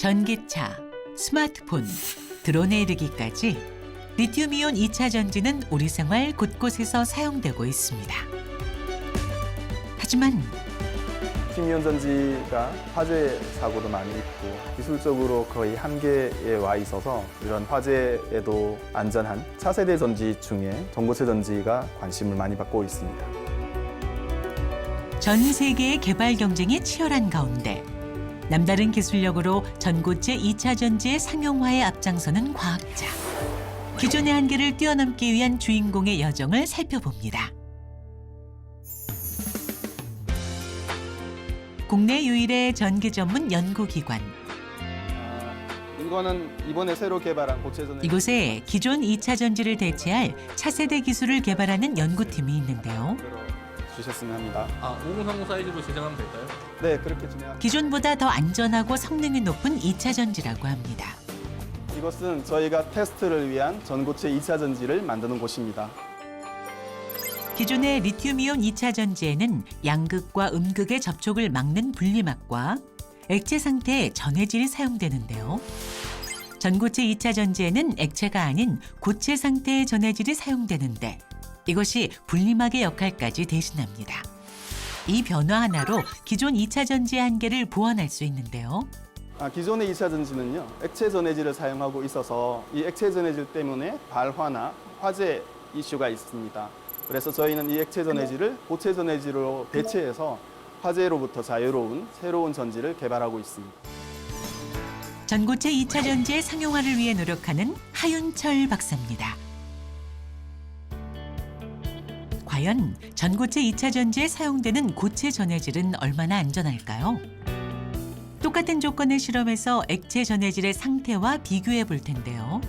전기차, 스마트폰, 드론에 이르기까지 리튬이온 2차 전지는 우리 생활 곳곳에서 사용되고 있습니다. 하지만 리튬이온 전지가 화재 사고도 많이 있고 기술적으로 거의 한계에 와 있어서 이런 화재에도 안전한 차세대 전지 중에 전고체 전지가 관심을 많이 받고 있습니다. 전 세계의 개발 경쟁이 치열한 가운데 남다른 기술력으로 전고체 2차 전지의 상용화에 앞장서는 과학자. 기존의 한계를 뛰어넘기 위한 주인공의 여정을 살펴봅니다. 국내 유일의 전기 전문 연구기관. 아, 이거는 이번에 새로 개발한 고체 전지 이곳에 기존 2차 전지를 대체할 차세대 기술을 개발하는 연구팀이 있는데요. 주셨으면 합니다. 아, 5030 사이즈로 제작하면 될까요? 네, 그렇게 진행합니다. 기존보다 더 안전하고 성능이 높은 2차 전지라고 합니다. 이것은 저희가 테스트를 위한 전고체 2차 전지를 만드는 곳입니다. 기존의 리튬이온 2차 전지에는 양극과 음극의 접촉을 막는 분리막과 액체 상태의 전해질이 사용되는데요. 전고체 2차 전지에는 액체가 아닌 고체 상태의 전해질이 사용되는데 이것이 분리막의 역할까지 대신합니다. 이 변화 하나로 기존 2차 전지의 한계를 보완할 수 있는데요. 아, 기존의 2차 전지는요, 액체 전해질을 사용하고 있어서 이 액체 전해질 때문에 발화나 화재 이슈가 있습니다. 그래서 저희는 이 액체 전해질을 고체 전해질로 대체해서 화재로부터 자유로운 새로운 전지를 개발하고 있습니다. 전고체 2차 전지의 상용화를 위해 노력하는 하윤철 박사입니다. 과연 전고체 2차 전지에 사용되는 고체 전해질은 얼마나 안전할까요? 똑같은 조건의 실험에서 액체 전해질의 상태와 비교해 볼 텐데요.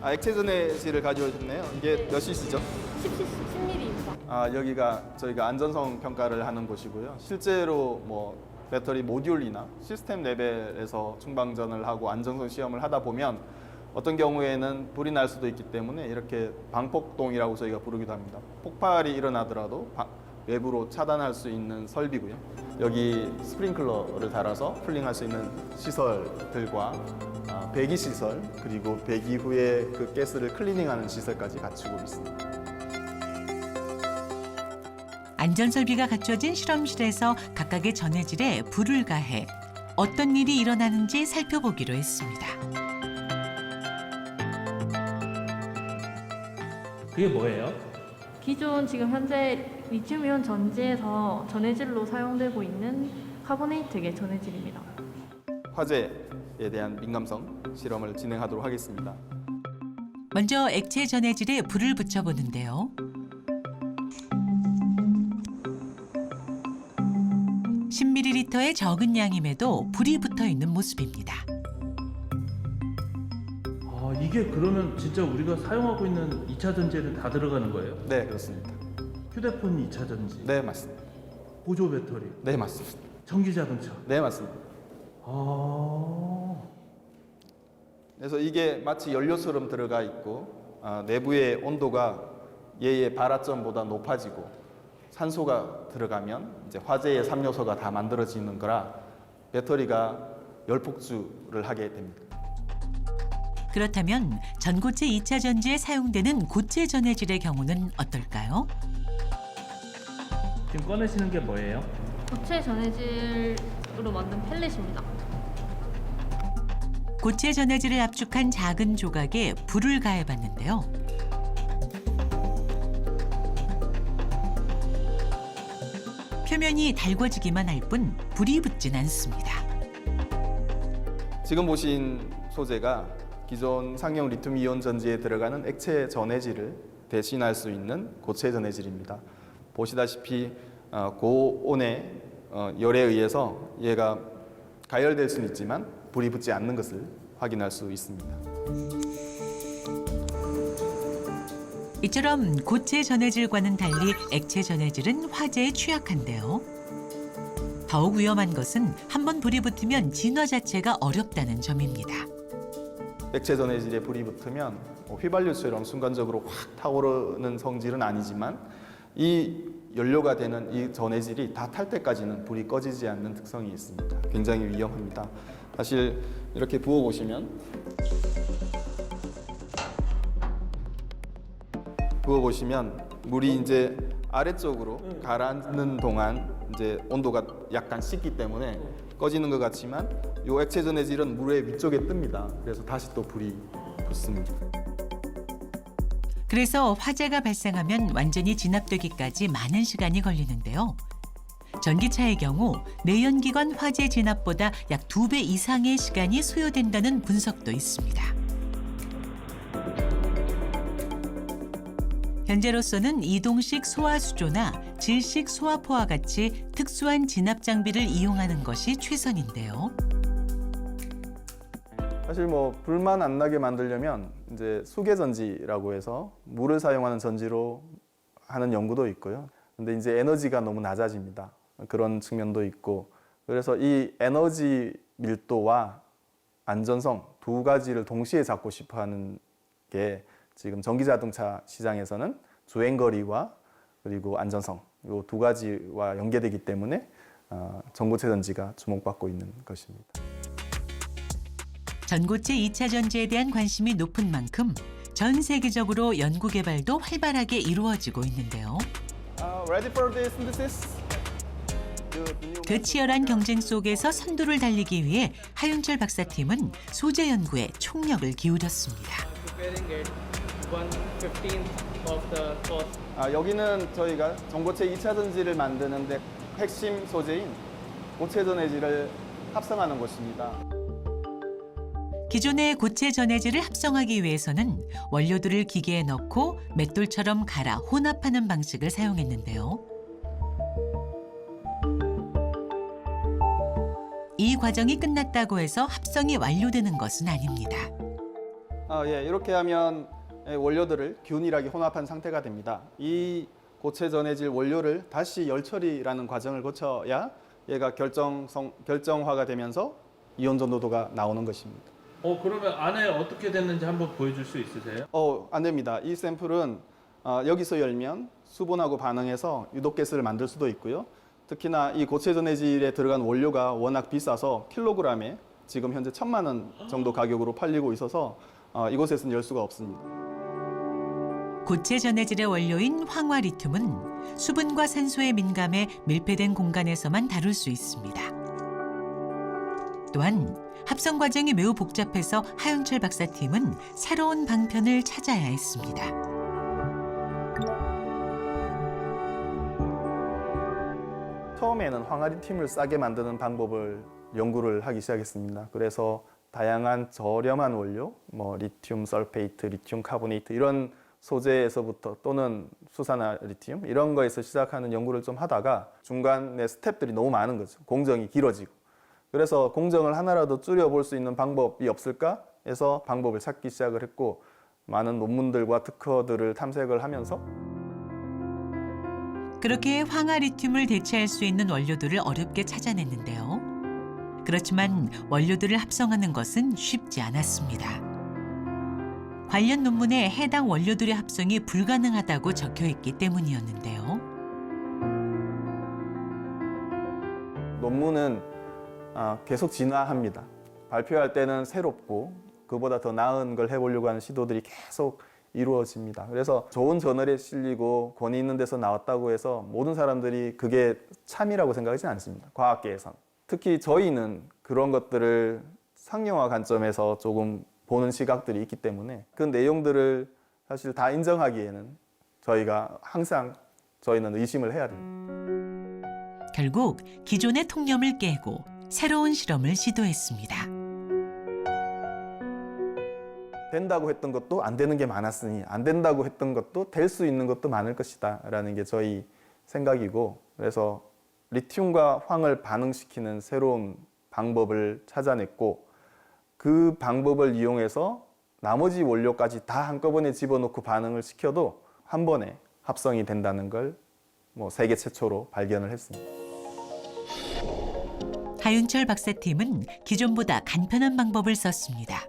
아, 액체 전해질을 가져오셨네요. 이게 몇 cc죠? 10mm입니다. 아, 여기가 저희가 안전성 평가를 하는 곳이고요. 실제로 뭐 배터리 모듈이나 시스템 레벨에서 충방전을 하고 안전성 시험을 하다 보면 어떤 경우에는 불이 날 수도 있기 때문에 이렇게 방폭동이라고 저희가 부르기도 합니다. 폭발이 일어나더라도 바- 외부로 차단할 수 있는 설비고요. 여기 스프링클러를 달아서 풀링할 수 있는 시설들과 아, 배기 시설 그리고 배기 후에 그 가스를 클리닝하는 시설까지 갖추고 있습니다. 안전 설비가 갖춰진 실험실에서 각각의 전해질에 불을 가해 어떤 일이 일어나는지 살펴보기로 했습니다. 그게 뭐예요? 기존 지금 현재 리튬이온 전지에서 전해질로 사용되고 있는 카보네이트계 전해질입니다. 화재에 대한 민감성 실험을 진행하도록 하겠습니다. 먼저 액체 전해질에 불을 붙여보는데요. (10ml의) 적은 양임에도 불이 붙어 있는 모습입니다. 아, 이게 그러면 진짜 우리가 사용하고 있는 2차 전지에는 다 들어가는 거예요? 네, 그렇습니다. 휴대폰 2차 전지, 네, 맞습니다. 보조 배터리, 네, 맞습니다. 전기 자동차. 네, 맞습니다. 아, 그래서 이게 마치 연료처럼 들어가 있고 아, 내부의 온도가 얘의 발화점보다 높아지고 산소가 들어가면 이제 화재의 3요소가 다 만들어지는 거라 배터리가 열폭주를 하게 됩니다. 그렇다면 전고체 2차 전지에 사용되는 고체 전해질의 경우는 어떨까요? 지금 꺼내시는 게 뭐예요? 고체 전해질로 만든 펠렛입니다. 고체 전해질을 압축한 작은 조각에 불을 가해봤는데요. 표면이 달궈지기만 할 뿐 불이 붙진 않습니다. 지금 보신 소재가 기존 상용 리튬 이온 전지에 들어가는 액체 전해질을 대신할 수 있는 고체 전해질입니다. 보시다시피 어, 고온의 어, 열에 의해서 얘가 가열될 수는 있지만 불이 붙지 않는 것을 확인할 수 있습니다. 이처럼 고체 전해질과는 달리 액체 전해질은 화재에 취약한데요. 더욱 위험한 것은 한번 불이 붙으면 진화 자체가 어렵다는 점입니다. 액체 전해질에 불이 붙으면 뭐 휘발유처럼 순간적으로 확 타오르는 성질은 아니지만 이 연료가 되는 이 전해질이 다 탈 때까지는 불이 꺼지지 않는 특성이 있습니다. 굉장히 위험합니다. 사실 이렇게 부어 보시면 부어 보시면 물이 이제 아래쪽으로 가라앉는 동안 이제 온도가 약간 식기 때문에 꺼지는 것 같지만 이 액체 전해질은 물의 위쪽에 뜹니다. 그래서 다시 또 불이 붙습니다. 그래서 화재가 발생하면 완전히 진압되기까지 많은 시간이 걸리는데요. 전기차의 경우 내연기관 화재 진압보다 약 두 배 이상의 시간이 소요된다는 분석도 있습니다. 현재로서는 이동식 소화수조나 질식 소화포와 같이 특수한 진압 장비를 이용하는 것이 최선인데요. 사실 뭐 불만 안 나게 만들려면 이제 수계 전지라고 해서 물을 사용하는 전지로 하는 연구도 있고요. 근데 이제 에너지가 너무 낮아집니다. 그런 측면도 있고 그래서 이 에너지 밀도와 안전성 두 가지를 동시에 잡고 싶어 하는 게 지금 전기 자동차 시장에서는 주행 거리와 그리고 안전성 이 두 가지와 연계되기 때문에 어, 전고체 전지가 주목받고 있는 것입니다. 전고체 2차 전지에 대한 관심이 높은 만큼 전 세계적으로 연구 개발도 활발하게 이루어지고 있는데요. Uh, ready for the synthesis? The- the new 그 치열한 경쟁 속에서 선두를 달리기 위해 하윤철 박사팀은 소재 연구에 총력을 기울였습니다. Preparing it one fifteenth of the cost. 아, 여기는 저희가 전고체 2차 전지를 만드는데 핵심 소재인 고체 전해질을 합성하는 곳입니다. 기존의 고체 전해질을 합성하기 위해서는 원료들을 기계에 넣고 맷돌처럼 갈아 혼합하는 방식을 사용했는데요. 이 과정이 끝났다고 해서 합성이 완료되는 것은 아닙니다. 아, 예, 이렇게 하면 예, 원료들을 균일하게 혼합한 상태가 됩니다. 이 고체 전해질 원료를 다시 열 처리라는 과정을 거쳐야 얘가 결정성 결정화가 되면서 이온 전도도가 나오는 것입니다. 어 그러면 안에 어떻게 됐는지 한번 보여줄 수 있으세요? 어, 안 됩니다. 이 샘플은 어, 여기서 열면 수분하고 반응해서 유독가스를 만들 수도 있고요. 특히나 이 고체 전해질에 들어간 원료가 워낙 비싸서 킬로그램에 지금 현재 천만 원 정도 가격으로 팔리고 있어서 어, 이곳에서는 열 수가 없습니다. 고체 전해질의 원료인 황화 리튬은 수분과 산소에 민감해 밀폐된 공간에서만 다룰 수 있습니다. 또한 합성 과정이 매우 복잡해서 하윤철 박사팀은 새로운 방편을 찾아야 했습니다. 처음에는 황아리 팀을 싸게 만드는 방법을 연구를 하기 시작했습니다. 그래서 다양한 저렴한 원료, 뭐 리튬 설페이트, 리튬 카보네이트 이런 소재에서부터 또는 수산화 리튬 이런 거에서 시작하는 연구를 좀 하다가 중간에 스텝들이 너무 많은 거죠. 공정이 길어지고. 그래서 공정을 하나라도 줄여볼 수 있는 방법이 없을까 해서 방법을 찾기 시작을 했고 많은 논문들과 특허들을 탐색을 하면서 그렇게 황화 리튬을 대체할 수 있는 원료들을 어렵게 찾아냈는데요. 그렇지만 원료들을 합성하는 것은 쉽지 않았습니다. 관련 논문에 해당 원료들의 합성이 불가능하다고 적혀 있기 때문이었는데요. 논문은 아, 계속 진화합니다. 발표할 때는 새롭고 그보다 더 나은 걸 해보려고 하는 시도들이 계속 이루어집니다. 그래서 좋은 저널에 실리고 권위 있는 데서 나왔다고 해서 모든 사람들이 그게 참이라고 생각하지 않습니다. 과학계에선. 특히 저희는 그런 것들을 상용화 관점에서 조금 보는 시각들이 있기 때문에 그 내용들을 사실 다 인정하기에는 저희가 항상 저희는 의심을 해야 됩니다. 결국 기존의 통념을 깨고 새로운 실험을 시도했습니다. 된다고 했던 것도 안 되는 게 많았으니 안 된다고 했던 것도 될 수 있는 것도 많을 것이다 라는 게 저희 생각이고 그래서 리튬과 황을 반응시키는 새로운 방법을 찾아냈고 그 방법을 이용해서 나머지 원료까지 다 한꺼번에 집어넣고 반응을 시켜도 한 번에 합성이 된다는 걸 뭐 세계 최초로 발견을 했습니다. 하윤철 박사팀은 기존보다 간편한 방법을 썼습니다.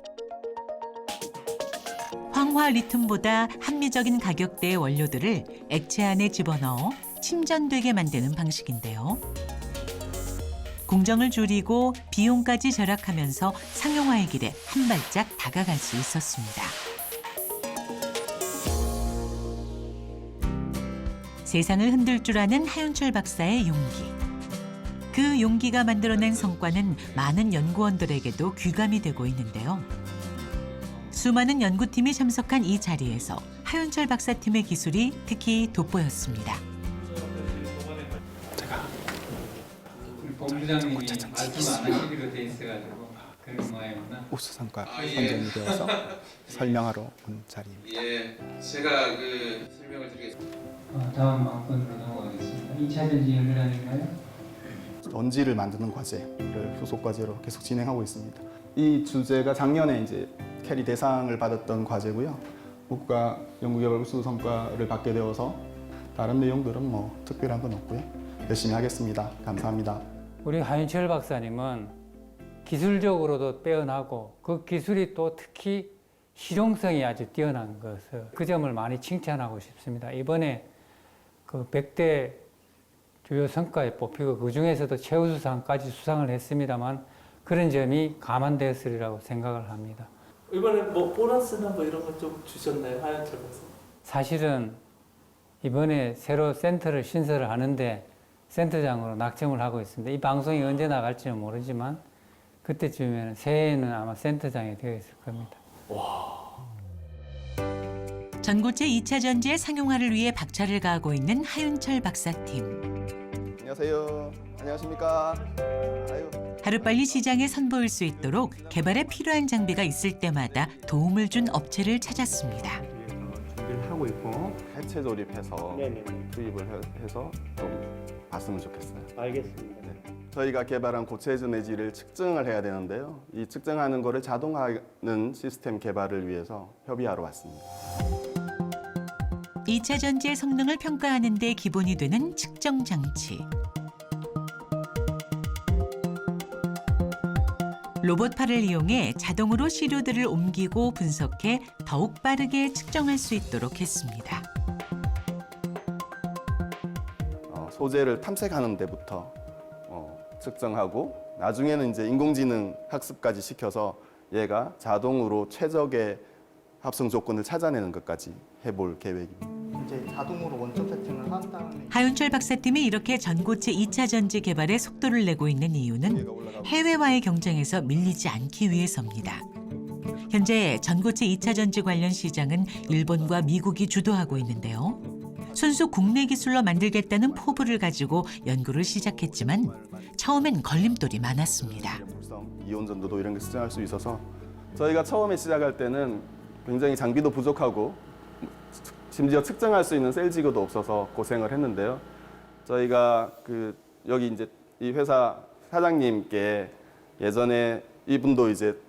황화 리튬보다 합리적인 가격대의 원료들을 액체 안에 집어넣어 침전되게 만드는 방식인데요. 공정을 줄이고 비용까지 절약하면서 상용화의 길에 한 발짝 다가갈 수 있었습니다. 세상을 흔들 줄 아는 하윤철 박사의 용기. 그 용기가 만들어낸 성과는 많은 연구원들에게도 귀감이 되고 있는데요. 수많은 연구팀이 참석한 이 자리에서 하윤철 박사팀의 기술이 특히 돋보였습니다. 부장님이 말씀 안 하시기로 돼 있어가지고 그런 모양이구나. 우수성과 아, 예. 선정이 되어서 설명하러 온 자리입니다. 예, 제가 그 설명을 드리겠습니다. 어, 다음 안건으로 넘어가겠습니다. 2차 전지 연료량인가요? 전지를 만드는 과제를 후속 과제로 계속 진행하고 있습니다. 이 주제가 작년에 이제 캐리 대상을 받았던 과제고요. 국가 연구개발 우수 성과를 받게 되어서 다른 내용들은 뭐 특별한 건 없고요. 열심히 하겠습니다. 감사합니다. 우리 하윤철 박사님은 기술적으로도 빼어나고 그 기술이 또 특히 실용성이 아주 뛰어난 것을 그 점을 많이 칭찬하고 싶습니다. 이번에 그 100대 주요 성과에 뽑히고 그 중에서도 최우수상까지 수상을 했습니다만 그런 점이 감안되었으리라고 생각을 합니다. 이번에 뭐 보너스나 뭐 이런 거 좀 주셨나요, 하얀철 박사? 사실은 이번에 새로 센터를 신설을 하는데 센터장으로 낙점을 하고 있습니다. 이 방송이 언제 나갈지는 모르지만 그때쯤에는 새해에는 아마 센터장이 되어 있을 겁니다. 전고체 2차 전지의 상용화를 위해 박차를 가하고 있는 하윤철 박사팀. 안녕하세요. 안녕하십니까. 아유. 하루빨리 시장에 선보일 수 있도록 개발에 필요한 장비가 있을 때마다 도움을 준 업체를 찾았습니다. 준비를 하고 있고 해체 조립해서 네네. 투입을 해- 해서 좀 봤으면 좋겠어요. 알겠습니다. 저희가 개발한 고체 전해질을 측정을 해야 되는데요. 이 측정하는 거를 자동화하는 시스템 개발을 위해서 협의하러 왔습니다. 2차 전지의 성능을 평가하는 데 기본이 되는 측정 장치. 로봇팔을 이용해 자동으로 시료들을 옮기고 분석해 더욱 빠르게 측정할 수 있도록 했습니다. 소재를 탐색하는 데부터 어, 측정하고 나중에는 이제 인공지능 학습까지 시켜서 얘가 자동으로 최적의 합성 조건을 찾아내는 것까지 해볼 계획입니다. 이제 자동으로 원점 세팅을 한 다음에 하윤철 박사팀이 이렇게 전고체 2차 전지 개발에 속도를 내고 있는 이유는 해외와의 경쟁에서 밀리지 않기 위해서입니다. 현재 전고체 2차 전지 관련 시장은 일본과 미국이 주도하고 있는데요. 순수 국내 기술로 만들겠다는 포부를 가지고 연구를 시작했지만 처음엔 걸림돌이 많았습니다. 이온 전도도 이런 게 측정할 수 있어서 저희가 처음에 시작할 때는 굉장히 장비도 부족하고 심지어 측정할 수 있는 셀 지구도 없어서 고생을 했는데요. 저희가 그 여기 이제 이 회사 사장님께 예전에 이분도 이제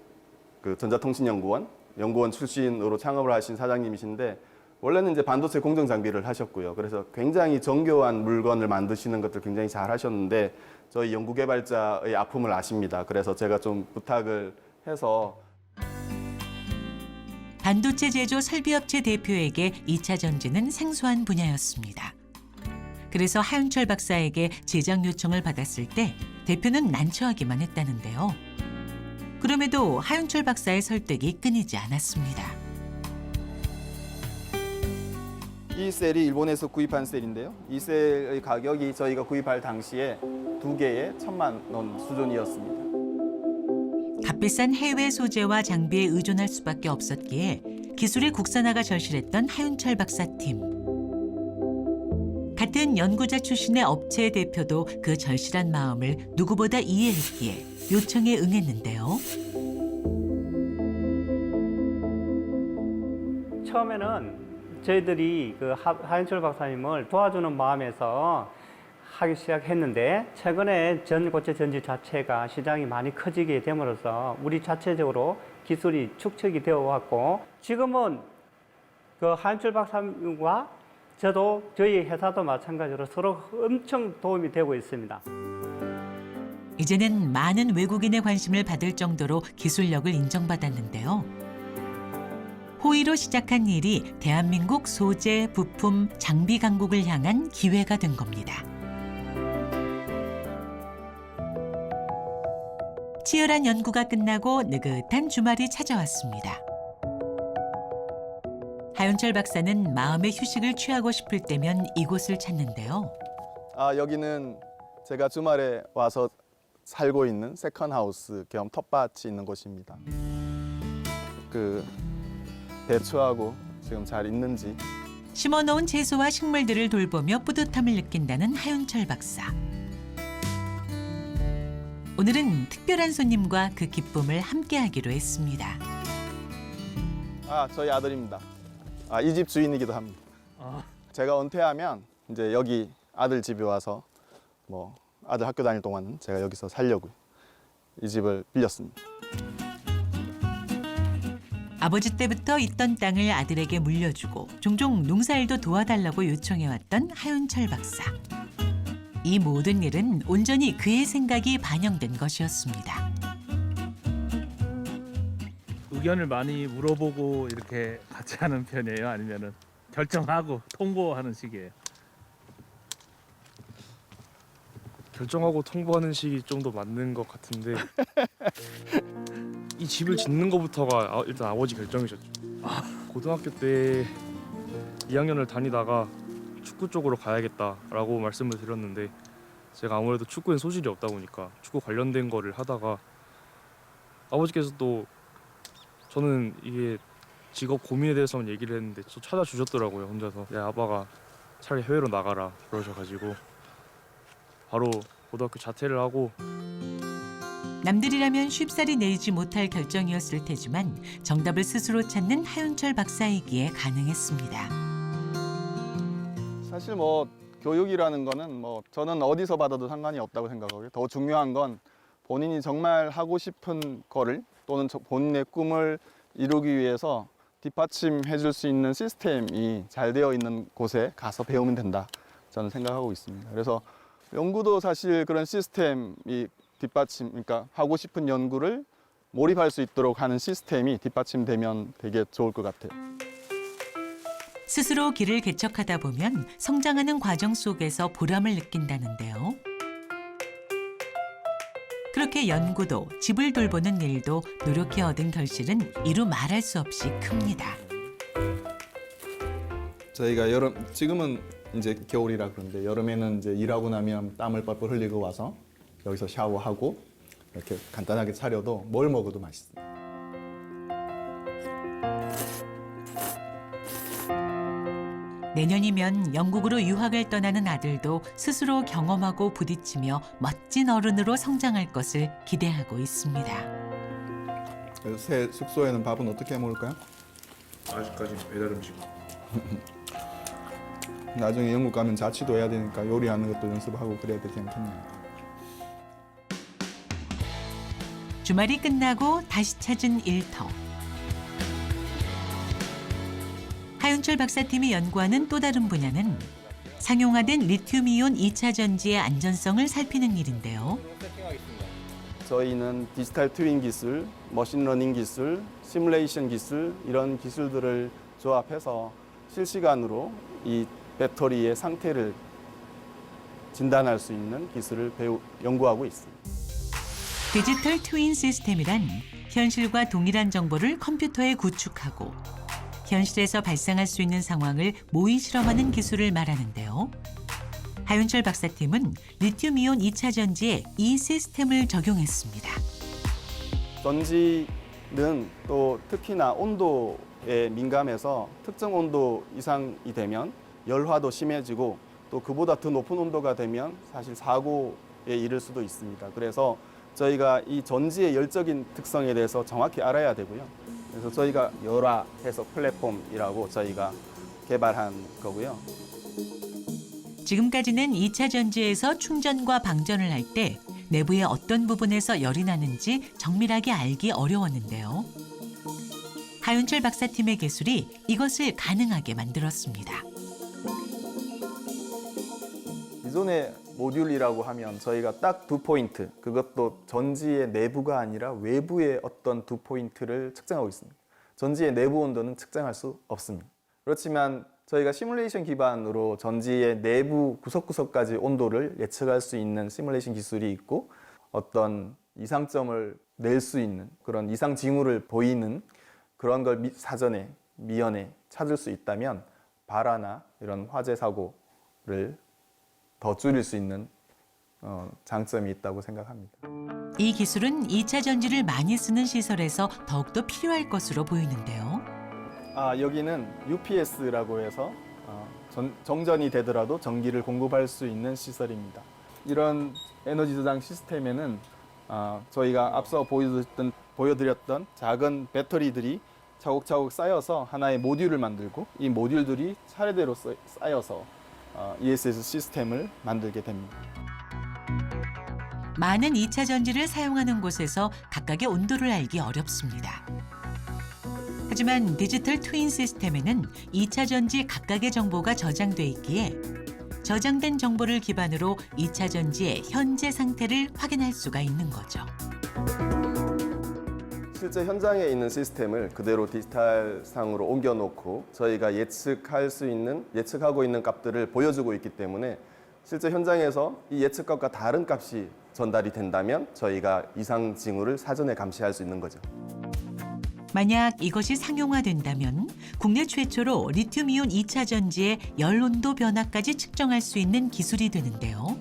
그 전자통신연구원 연구원 출신으로 창업을 하신 사장님이신데 원래는 이제 반도체 공정 장비를 하셨고요. 그래서 굉장히 정교한 물건을 만드시는 것들 굉장히 잘 하셨는데 저희 연구 개발자의 아픔을 아십니다. 그래서 제가 좀 부탁을 해서 반도체 제조 설비업체 대표에게 2차 전지는 생소한 분야였습니다. 그래서 하윤철 박사에게 제작 요청을 받았을 때 대표는 난처하기만 했다는데요. 그럼에도 하윤철 박사의 설득이 끊이지 않았습니다. 이 셀이 일본에서 구입한 셀인데요. 이 셀의 가격이 저희가 구입할 당시에 두 개에 천만 원 수준이었습니다. 값비싼 해외 소재와 장비에 의존할 수밖에 없었기에 기술의 국산화가 절실했던 하윤철 박사 팀. 같은 연구자 출신의 업체 대표도 그 절실한 마음을 누구보다 이해했기에 요청에 응했는데요. 처음에는 저희들이 그 하- 하윤철 박사님을 도와주는 마음에서 하기 시작했는데 최근에 전고체 전지 자체가 시장이 많이 커지게 됨으로써 우리 자체적으로 기술이 축적이 되어 왔고 지금은 그 하윤철 박사님과 저도 저희 회사도 마찬가지로 서로 엄청 도움이 되고 있습니다. 이제는 많은 외국인의 관심을 받을 정도로 기술력을 인정받았는데요. 호의로 시작한 일이 대한민국 소재, 부품, 장비 강국을 향한 기회가 된 겁니다. 치열한 연구가 끝나고 느긋한 주말이 찾아왔습니다. 하윤철 박사는 마음의 휴식을 취하고 싶을 때면 이곳을 찾는데요. 아 여기는 제가 주말에 와서 살고 있는 세컨 하우스 겸 텃밭이 있는 곳입니다. 그 대추하고 지금 잘 있는지 심어놓은 채소와 식물들을 돌보며 뿌듯함을 느낀다는 하윤철 박사. 오늘은 특별한 손님과 그 기쁨을 함께하기로 했습니다. 아 저희 아들입니다. 아 이 집 주인이기도 합니다. 제가 은퇴하면 이제 여기 아들 집에 와서 뭐 아들 학교 다닐 동안은 제가 여기서 살려고요. 이 집을 빌렸습니다. 아버지 때부터 있던 땅을 아들에게 물려주고 종종 농사일도 도와달라고 요청해왔던 하윤철 박사. 이 모든 일은 온전히 그의 생각이 반영된 것이었습니다. 의견을 많이 물어보고 이렇게 같이 하는 편이에요? 아니면은 결정하고 통보하는 식이에요? 결정하고 통보하는 식이 좀 더 맞는 것 같은데 이 집을 짓는 것부터가 아- 일단 아버지 결정이셨죠. 고등학교 때 2학년을 다니다가 축구 쪽으로 가야겠다라고 말씀을 드렸는데 제가 아무래도 축구엔 소질이 없다 보니까 축구 관련된 거를 하다가 아버지께서 또 저는 이게 직업 고민에 대해서만 얘기를 했는데 또 찾아주셨더라고요 혼자서 내 아빠가 차라리 해외로 나가라 그러셔가지고 바로 고등학교 자퇴를 하고 남들이라면 쉽사리 내리지 못할 결정이었을 테지만 정답을 스스로 찾는 하윤철 박사이기에 가능했습니다. 사실 뭐 교육이라는 거는 뭐 저는 어디서 받아도 상관이 없다고 생각하고요. 더 중요한 건 본인이 정말 하고 싶은 거를 또는 저- 본인의 꿈을 이루기 위해서 뒷받침해 줄 수 있는 시스템이 잘 되어 있는 곳에 가서 배우면 된다. 저는 생각하고 있습니다. 그래서 연구도 사실 그런 시스템이 뒷받침, 그러니까 하고 싶은 연구를 몰입할 수 있도록 하는 시스템이 뒷받침되면 되게 좋을 것 같아요. 스스로 길을 개척하다 보면 성장하는 과정 속에서 보람을 느낀다는데요. 그렇게 연구도 집을 돌보는 일도 노력해 얻은 결실은 이루 말할 수 없이 큽니다. 저희가 여름 지금은 이제 겨울이라 그런데 여름에는 이제 일하고 나면 땀을 뻘뻘 흘리고 와서 여기서 샤워하고 이렇게 간단하게 차려도 뭘 먹어도 맛있어요. 내년이면 영국으로 유학을 떠나는 아들도 스스로 경험하고 부딪히며 멋진 어른으로 성장할 것을 기대하고 있습니다. 그래서 새 숙소에는 밥은 어떻게 해 먹을까요? 아직까지 배달 음식 나중에 영국 가면 자취도 해야 되니까 요리하는 것도 연습하고 그래야 되지 않겠나요? 주말이 끝나고 다시 찾은 일터. 하윤철 박사팀이 연구하는 또 다른 분야는 상용화된 리튬이온 2차 전지의 안전성을 살피는 일인데요. 저희는 디지털 트윈 기술, 머신러닝 기술, 시뮬레이션 기술 이런 기술들을 조합해서 실시간으로 이 배터리의 상태를 진단할 수 있는 기술을 배우, 연구하고 있습니다. 디지털 트윈 시스템이란 현실과 동일한 정보를 컴퓨터에 구축하고 현실에서 발생할 수 있는 상황을 모의 실험하는 기술을 말하는데요. 하윤철 박사팀은 리튬이온 2차 전지에 이 시스템을 적용했습니다. 전지는 또 특히나 온도에 민감해서 특정 온도 이상이 되면 열화도 심해지고 또 그보다 더 높은 온도가 되면 사실 사고에 이를 수도 있습니다. 그래서 저희가 이 전지의 열적인 특성에 대해서 정확히 알아야 되고요. 그래서 저희가 열화 해석 플랫폼이라고 저희가 개발한 거고요. 지금까지는 2차 전지에서 충전과 방전을 할 때 내부의 어떤 부분에서 열이 나는지 정밀하게 알기 어려웠는데요. 하윤철 박사팀의 기술이 이것을 가능하게 만들었습니다. 기존의 모듈이라고 하면 저희가 딱 두 포인트, 그것도 전지의 내부가 아니라 외부의 어떤 두 포인트를 측정하고 있습니다. 전지의 내부 온도는 측정할 수 없습니다. 그렇지만 저희가 시뮬레이션 기반으로 전지의 내부 구석구석까지 온도를 예측할 수 있는 시뮬레이션 기술이 있고 어떤 이상점을 낼 수 있는 그런 이상 징후를 보이는 그런 걸 미- 사전에 미연에 찾을 수 있다면 발화나 이런 화재 사고를 더 줄일 수 있는 어, 장점이 있다고 생각합니다. 이 기술은 2차 전지를 많이 쓰는 시설에서 더욱더 필요할 것으로 보이는데요. 아 여기는 UPS라고 해서 어, 전- 정전이 되더라도 전기를 공급할 수 있는 시설입니다. 이런 에너지 저장 시스템에는 어, 저희가 앞서 보여드렸던, 보여드렸던 작은 배터리들이 차곡차곡 쌓여서 하나의 모듈을 만들고 이 모듈들이 차례대로 쌓- 쌓여서 어, ESS 시스템을 만들게 됩니다. 많은 2차 전지를 사용하는 곳에서 각각의 온도를 알기 어렵습니다. 하지만 디지털 트윈 시스템에는 2차 전지 각각의 정보가 저장돼 있기에 저장된 정보를 기반으로 2차 전지의 현재 상태를 확인할 수가 있는 거죠. 실제 현장에 있는 시스템을 그대로 디지털 상으로 옮겨놓고 저희가 예측할 수 있는 예측하고 있는 값들을 보여주고 있기 때문에 실제 현장에서 이 예측값과 다른 값이 전달이 된다면 저희가 이상 징후를 사전에 감시할 수 있는 거죠. 만약 이것이 상용화된다면 국내 최초로 리튬이온 2차 전지의 열 온도 변화까지 측정할 수 있는 기술이 되는데요.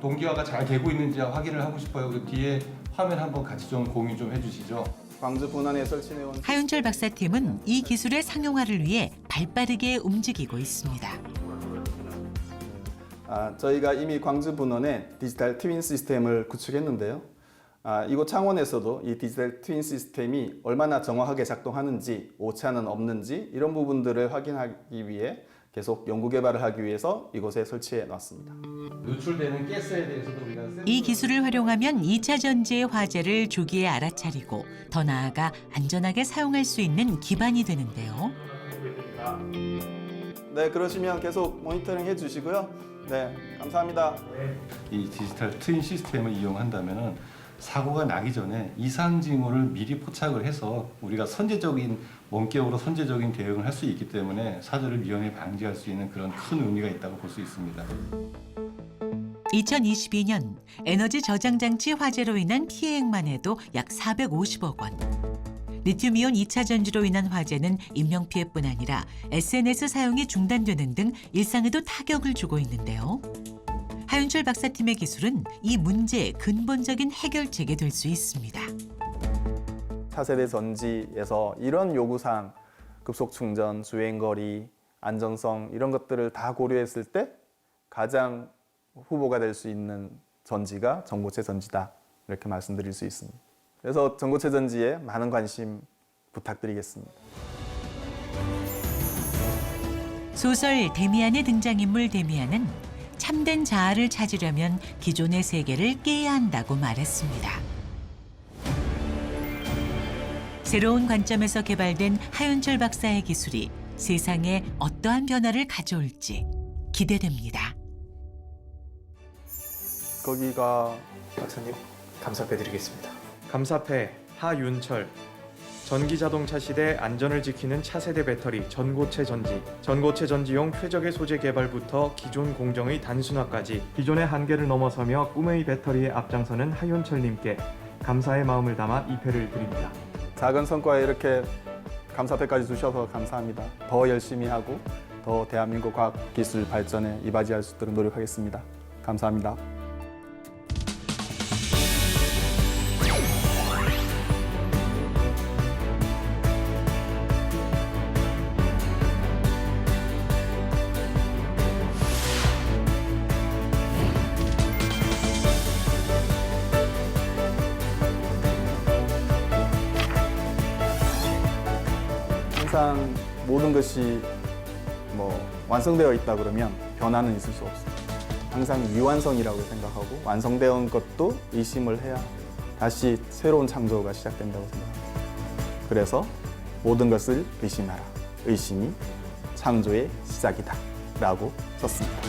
동기화가 잘 되고 있는지 확인을 하고 싶어요. 그 뒤에 화면 한번 같이 좀 공유 좀 해주시죠. 광주 분원에 설치해온 하윤철 박사팀은 이 기술의 상용화를 위해 발빠르게 움직이고 있습니다. 아, 저희가 이미 광주 분원에 디지털 트윈 시스템을 구축했는데요. 아, 이곳 창원에서도 이 디지털 트윈 시스템이 얼마나 정확하게 작동하는지, 오차는 없는지 이런 부분들을 확인하기 위해 계속 연구 개발을 하기 위해서 이곳에 설치해 놨습니다. 노출되는 가스에 대해서도 우리가 이 기술을 활용하면 2차 전지의 화재를 조기에 알아차리고 더 나아가 안전하게 사용할 수 있는 기반이 되는데요. 네, 그러시면 계속 모니터링 해 주시고요. 네, 감사합니다. 이 디지털 트윈 시스템을 이용한다면은 사고가 나기 전에 이상 징후를 미리 포착을 해서 우리가 선제적인 원격으로 선제적인 대응을 할 수 있기 때문에 사고를 미연에 방지할 수 있는 그런 큰 의미가 있다고 볼 수 있습니다. 2022년 에너지 저장 장치 화재로 인한 피해액만 해도 약 450억 원. 리튬이온 2차 전지로 인한 화재는 인명 피해뿐 아니라 SNS 사용이 중단되는 등 일상에도 타격을 주고 있는데요. 하윤철 박사팀의 기술은 이 문제의 근본적인 해결책이 될 수 있습니다. 차세대 전지에서 이런 요구사항, 급속 충전, 주행 거리, 안전성 이런 것들을 다 고려했을 때 가장 후보가 될 수 있는 전지가 전고체 전지다 이렇게 말씀드릴 수 있습니다. 그래서 전고체 전지에 많은 관심 부탁드리겠습니다. 소설 데미안의 등장인물 데미안은 참된 자아를 찾으려면 기존의 세계를 깨야 한다고 말했습니다. 새로운 관점에서 개발된 하윤철 박사의 기술이 세상에 어떠한 변화를 가져올지 기대됩니다. 거기가 박사님 감사패 드리겠습니다. 감사패 하윤철 전기 자동차 시대 안전을 지키는 차세대 배터리 전고체 전지 전고체 전지용 쾌적의 소재 개발부터 기존 공정의 단순화까지 기존의 한계를 넘어서며 꿈의 배터리에 앞장서는 하윤철님께 감사의 마음을 담아 이 패를 드립니다. 작은 성과에 이렇게 감사패까지 주셔서 감사합니다. 더 열심히 하고 더 대한민국 과학 기술 발전에 이바지할 수 있도록 노력하겠습니다. 감사합니다. 것이 뭐 완성되어 있다 그러면 변화는 있을 수 없습니다. 항상 미완성이라고 생각하고 완성되어 것도 의심을 해야 다시 새로운 창조가 시작된다고 생각합니다. 그래서 모든 것을 의심하라. 의심이 창조의 시작이다. 라고 썼습니다.